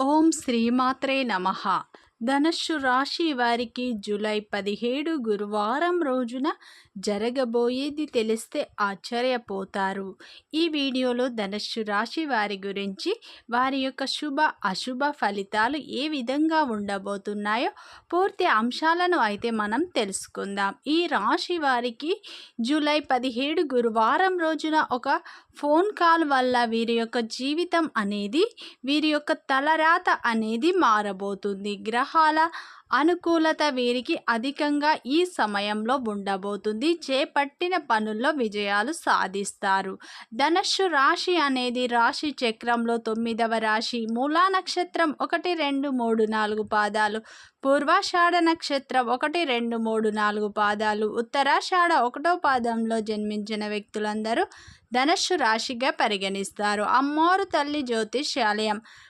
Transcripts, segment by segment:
ఓం శ్రీమాత్రే నమ. ధనుస్సు రాశి వారికి జూలై పదిహేడు గురువారం రోజున జరగబోయేది తెలిస్తే ఆశ్చర్యపోతారు. ఈ వీడియోలో ధనుస్సు రాశి వారి గురించి వారి యొక్క శుభ అశుభ ఫలితాలు ఏ విధంగా ఉండబోతున్నాయో పూర్తి అంశాలను అయితే మనం తెలుసుకుందాం. ఈ రాశి వారికి జూలై పదిహేడు గురువారం రోజున ఒక ఫోన్ కాల్ వల్ల వీరి యొక్క జీవితం అనేది వీరి యొక్క తలరాత అనేది మారబోతుంది. గ్రహాల అనుకూలత వీరికి అధికంగా ఈ సమయంలో ఉండబోతుంది. చేపట్టిన పనుల్లో విజయాలు సాధిస్తారు. ధనస్సు రాశి అనేది రాశి చక్రంలో తొమ్మిదవ రాశి. మూలా నక్షత్రం ఒకటి రెండు మూడు నాలుగు పాదాలు. పూర్వాషాఢ నక్షత్రం ఒకటి రెండు మూడు నాలుగు పాదాలు. ఉత్తరాషాఢ ఒకటో పాదంలో జన్మించిన వ్యక్తులందరూ ధనస్సు రాశిగా పరిగణిస్తారు. అమ్మోరు తల్లి జ్యోతిష్యాలయం.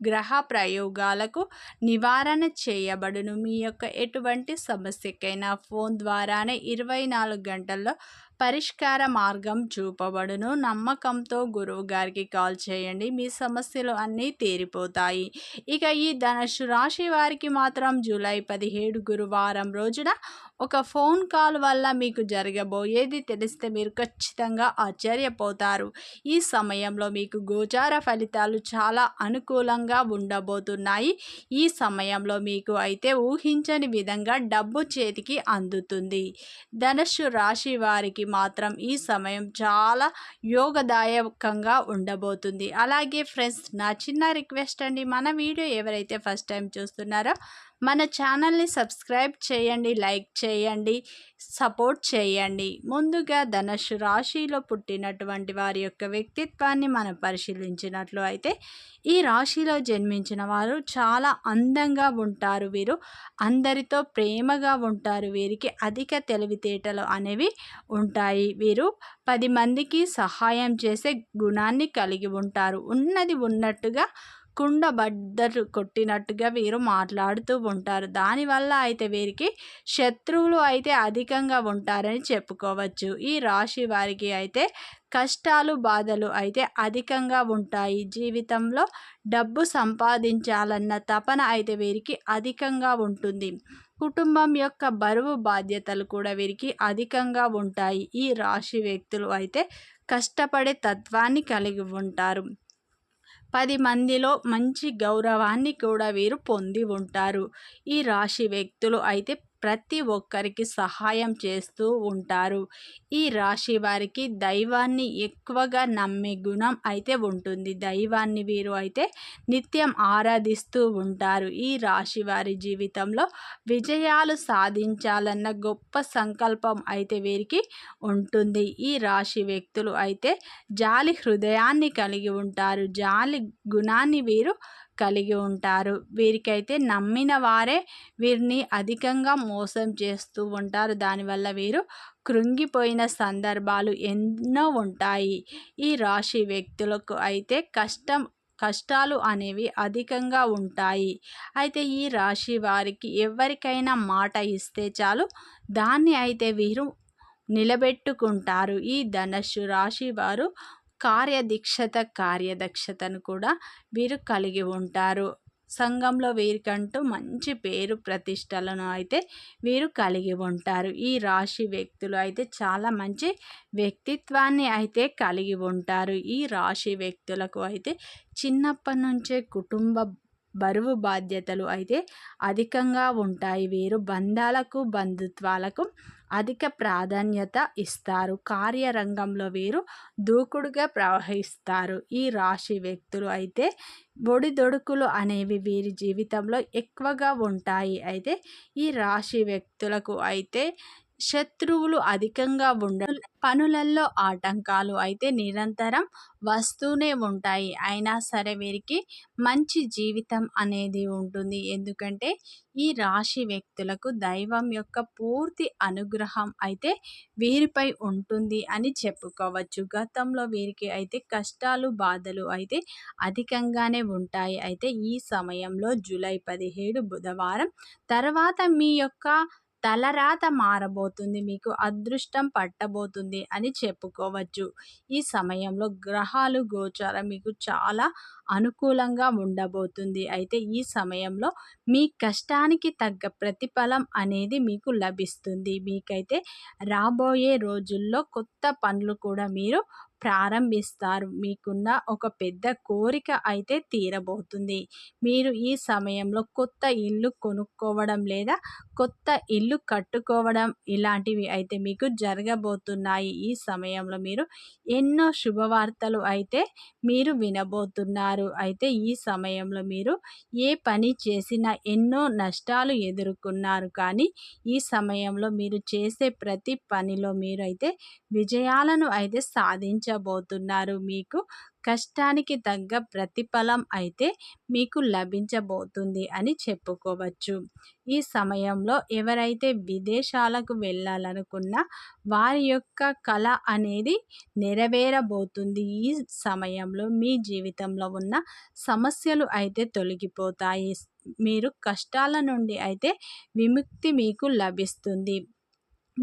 గ్రహ ప్రయోగాలకు నివారణ చేయబడును. మీ యొక్క ఎటువంటి సమస్యకైనా ఫోన్ ద్వారానే ఇరవై నాలుగు గంటల్లో పరిష్కార మార్గం చూపబడును. నమ్మకంతో గురువు గారికి కాల్ చేయండి. మీ సమస్యలు అన్నీ తీరిపోతాయి. ఇక ఈ ధనుషు రాశి వారికి మాత్రం జూలై పదిహేడు గురువారం రోజున ఒక ఫోన్ కాల్ వల్ల మీకు జరగబోయేది తెలిస్తే మీరు ఖచ్చితంగా ఆశ్చర్యపోతారు. ఈ సమయంలో మీకు గోచార ఫలితాలు చాలా అనుకూలంగా ఉండబోతున్నాయి. ఈ సమయంలో మీకు అయితే ఊహించని విధంగా డబ్బు చేతికి అందుతుంది. ధనుషు రాశి వారికి మాత్రం ఈ సమయం చాలా యోగదాయకంగా ఉండబోతుంది. అలాగే ఫ్రెండ్స్ నా చిన్న రిక్వెస్ట్ అండి. మన వీడియో ఎవరైతే ఫస్ట్ టైం చూస్తున్నారో మన ఛానల్ని సబ్స్క్రైబ్ చేయండి లైక్ చేయండి సపోర్ట్ చేయండి. ముందుగా ధనుషు రాశిలో పుట్టినటువంటి వారి యొక్క వ్యక్తిత్వాన్ని మనం పరిశీలించినట్లు అయితే ఈ రాశిలో జన్మించిన వారు చాలా అందంగా ఉంటారు వీరు. అందరితో ప్రేమగా ఉంటారు. వీరికి అధిక తెలివితేటలు అనేవి ఉంటాయి వీరు. పది మందికి సహాయం చేసే గుణాన్ని కలిగి ఉంటారు. ఉన్నది ఉన్నట్టుగా కుండ బద్దలు కొట్టినట్టుగా వీరు మాట్లాడుతూ ఉంటారు. దానివల్ల అయితే వీరికి శత్రువులు అయితే అధికంగా ఉంటారని చెప్పుకోవచ్చు. ఈ రాశి వారికి అయితే కష్టాలు బాధలు అయితే అధికంగా ఉంటాయి. జీవితంలో డబ్బు సంపాదించాలన్న తపన అయితే వీరికి అధికంగా ఉంటుంది. కుటుంబం యొక్క బరువు బాధ్యతలు కూడా వీరికి అధికంగా ఉంటాయి. ఈ రాశి వ్యక్తులు అయితే కష్టపడే తత్వాన్ని కలిగి ఉంటారు. పది మందిలో మంచి గౌరవాన్ని కూడా వీరు పొంది ఉంటారు. ఈ రాశి వ్యక్తులు అయితే ప్రతి ఒక్కరికి సహాయం చేస్తూ ఉంటారు. ఈ రాశి వారికి దైవాన్ని ఎక్కువగా నమ్మే గుణం అయితే ఉంటుంది. దైవాన్ని వీరు అయితే నిత్యం ఆరాధిస్తూ ఉంటారు. ఈ రాశి వారి జీవితంలో విజయాలు సాధించాలన్న గొప్ప సంకల్పం అయితే వీరికి ఉంటుంది. ఈ రాశి వ్యక్తులు అయితే జాలి హృదయాన్ని కలిగి ఉంటారు. జాలి గుణాన్ని వీరు కలిగి ఉంటారు. వీరికైతే నమ్మిన వారే వీరిని అధికంగా మోసం చేస్తూ ఉంటారు. దానివల్ల వీరు కృంగిపోయిన సందర్భాలు ఎన్నో ఉంటాయి. ఈ రాశి వ్యక్తులకు అయితే కష్టం కష్టాలు అనేవి అధికంగా ఉంటాయి. అయితే ఈ రాశి వారికి ఎవరికైనా మాట ఇస్తే చాలు దాన్ని అయితే వీరు నిలబెట్టుకుంటారు. ఈ ధనస్సు రాశి వారు కార్యదీక్షత కార్యదక్షతను కూడా వీరు కలిగి ఉంటారు. సంఘంలో వీరికంటూ మంచి పేరు ప్రతిష్టలను అయితే వీరు కలిగి ఉంటారు. ఈ రాశి వ్యక్తులు అయితే చాలా మంచి వ్యక్తిత్వాన్ని అయితే కలిగి ఉంటారు. ఈ రాశి వ్యక్తులకు అయితే చిన్నప్పటి నుంచే కుటుంబ బరువు బాధ్యతలు అయితే అధికంగా ఉంటాయి. వీరు బంధాలకు బంధుత్వాలకు అధిక ప్రాధాన్యత ఇస్తారు. కార్యరంగంలో వీరు దూకుడుగా ప్రవహిస్తారు. ఈ రాశి వ్యక్తులు అయితే ఒడిదొడుకులు అనేవి వీరి జీవితంలో ఎక్కువగా ఉంటాయి. అయితే ఈ రాశి వ్యక్తులకు అయితే శత్రువులు అధికంగా ఉండ పనులల్లో ఆటంకాలు అయితే నిరంతరం వస్తూనే ఉంటాయి. అయినా సరే వీరికి మంచి జీవితం అనేది ఉంటుంది. ఎందుకంటే ఈ రాశి వ్యక్తులకు దైవం యొక్క పూర్తి అనుగ్రహం అయితే వీరిపై ఉంటుంది అని చెప్పుకోవచ్చు. గతంలో వీరికి అయితే కష్టాలు బాధలు అయితే అధికంగానే ఉంటాయి. అయితే ఈ సమయంలో జూలై పదిహేడు బుధవారం తర్వాత మీ యొక్క తలరాత మారబోతుంది మీకు అదృష్టం పట్టబోతుంది అని చెప్పుకోవచ్చు. ఈ సమయంలో గ్రహాలు గోచారం మీకు చాలా అనుకూలంగా ఉండబోతుంది. అయితే ఈ సమయంలో మీ కష్టానికి తగ్గ ప్రతిఫలం అనేది మీకు లభిస్తుంది. మీకైతే రాబోయే రోజుల్లో కొత్త పనులు కూడా మీరు ప్రారంభిస్తారు. మీకున్న ఒక పెద్ద కోరిక అయితే తీరబోతుంది. మీరు ఈ సమయంలో కొత్త ఇల్లు కొనుక్కోవడం లేదా కొత్త ఇల్లు కట్టుకోవడం ఇలాంటివి అయితే మీకు జరగబోతున్నాయి. ఈ సమయంలో మీరు ఎన్నో శుభవార్తలు అయితే మీరు వినబోతున్నారు. అయితే ఈ సమయంలో మీరు ఏ పని చేసినా ఎన్నో నష్టాలు ఎదుర్కొన్నారు. కానీ ఈ సమయంలో మీరు చేసే ప్రతి పనిలో మీరు అయితే విజయాలను అయితే సాధించబోతున్నారు మీకు. కష్టానికి తగ్గ ప్రతిఫలం అయితే మీకు లభించబోతుంది అని చెప్పుకోవచ్చు. ఈ సమయంలో ఎవరైతే విదేశాలకు వెళ్ళాలనుకున్న వారి యొక్క కళ అనేది నెరవేరబోతుంది. ఈ సమయంలో మీ జీవితంలో ఉన్న సమస్యలు అయితే తొలగిపోతాయి. మీరు కష్టాల నుండి అయితే విముక్తి మీకు లభిస్తుంది.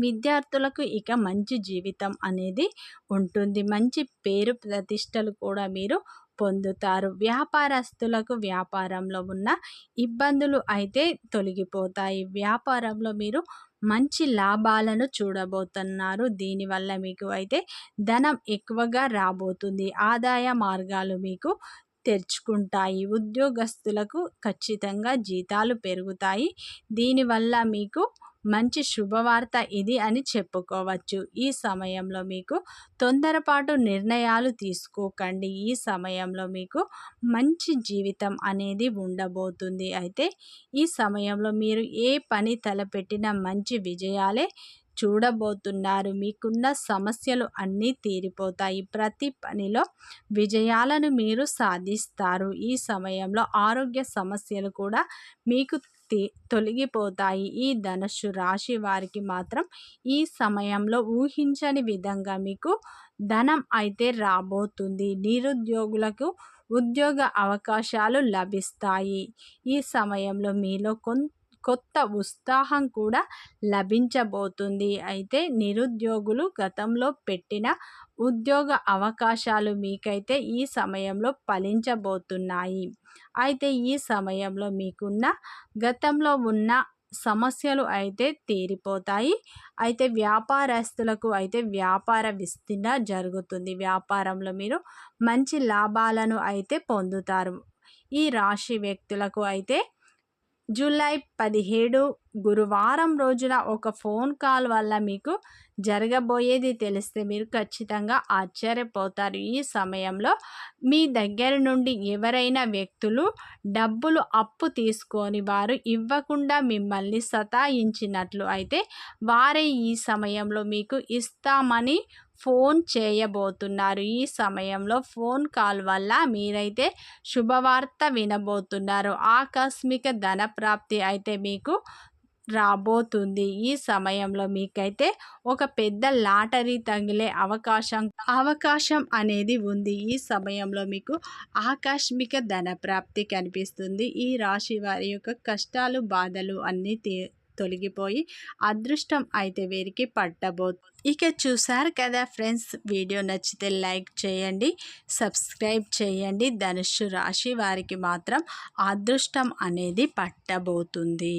విద్యార్థులకు ఇక మంచి జీవితం అనేది ఉంటుంది. మంచి పేరు ప్రతిష్టలు కూడా మీరు పొందుతారు. వ్యాపారస్తులకు వ్యాపారంలో ఉన్న ఇబ్బందులు అయితే తొలగిపోతాయి. వ్యాపారంలో మీరు మంచి లాభాలను చూడబోతున్నారు. దీనివల్ల మీకు అయితే ధనం ఎక్కువగా రాబోతుంది. ఆదాయ మార్గాలు మీకు తెరుచుకుంటాయి. ఉద్యోగస్తులకు ఖచ్చితంగా జీతాలు పెరుగుతాయి. దీనివల్ల మీకు మంచి శుభవార్త ఇది అని చెప్పుకోవచ్చు. ఈ సమయంలో మీకు తొందరపాటు నిర్ణయాలు తీసుకోకండి. ఈ సమయంలో మీకు మంచి జీవితం అనేది ఉండబోతుంది. అయితే ఈ సమయంలో మీరు ఏ పని తలపెట్టినా మంచి విజయాలే చూడబోతున్నారు. మీకున్న సమస్యలు అన్నీ తీరిపోతాయి. ప్రతి పనిలో విజయాలను మీరు సాధిస్తారు. ఈ సమయంలో ఆరోగ్య సమస్యలు కూడా మీకు తొలగిపోతాయి. ఈ ధనుస్సు రాశి వారికి మాత్రం ఈ సమయంలో ఊహించని విధంగా మీకు ధనం అయితే రాబోతుంది. నిరుద్యోగులకు ఉద్యోగ అవకాశాలు లభిస్తాయి. ఈ సమయంలో మీలో కొంత కొత్త ఉత్సాహం కూడా లభించబోతుంది. అయితే నిరుద్యోగులు గతంలో పెట్టిన ఉద్యోగ అవకాశాలు మీకైతే ఈ సమయంలో ఫలించబోతున్నాయి. అయితే ఈ సమయంలో మీకున్న గతంలో ఉన్న సమస్యలు అయితే తీరిపోతాయి. అయితే వ్యాపారస్తులకు అయితే వ్యాపార విస్తీర్ణ జరుగుతుంది. వ్యాపారంలో మీరు మంచి లాభాలను అయితే పొందుతారు. ఈ రాశి వ్యక్తులకు అయితే జూలై పదిహేడు గురువారం రోజున ఒక ఫోన్ కాల్ వల్ల మీకు జరగబోయేది తెలిస్తే మీరు ఖచ్చితంగా ఆశ్చర్యపోతారు. ఈ సమయంలో మీ దగ్గర నుండి ఎవరైనా వ్యక్తులు డబ్బులు అప్పు తీసుకొని వారు ఇవ్వకుండా మిమ్మల్ని సతాయించినట్లు అయితే వారే ఈ సమయంలో మీకు ఇస్తామని ఫోన్ చేయబోతున్నారు. ఈ సమయంలో ఫోన్ కాల్ వల్ల మీరైతే శుభవార్త వినబోతున్నారు. ఆకస్మిక ధన ప్రాప్తి అయితే మీకు రాబోతుంది. ఈ సమయంలో మీకైతే ఒక పెద్ద లాటరీ తగిలే అవకాశం అవకాశం అనేది ఉంది. ఈ సమయంలో మీకు ఆకస్మిక ధన ప్రాప్తి కనిపిస్తుంది. ఈ రాశి వారి యొక్క కష్టాలు బాధలు అన్నీ తీ తొలగిపోయి అదృష్టం అయితే వీరికి పట్టబోతుంది ఇక చూసారు కదా ఫ్రెండ్స్ వీడియో నచ్చితే లైక్ చేయండి సబ్స్క్రైబ్ చేయండి. ధనుషు రాశి వారికి మాత్రం అదృష్టం అనేది పట్టబోతుంది.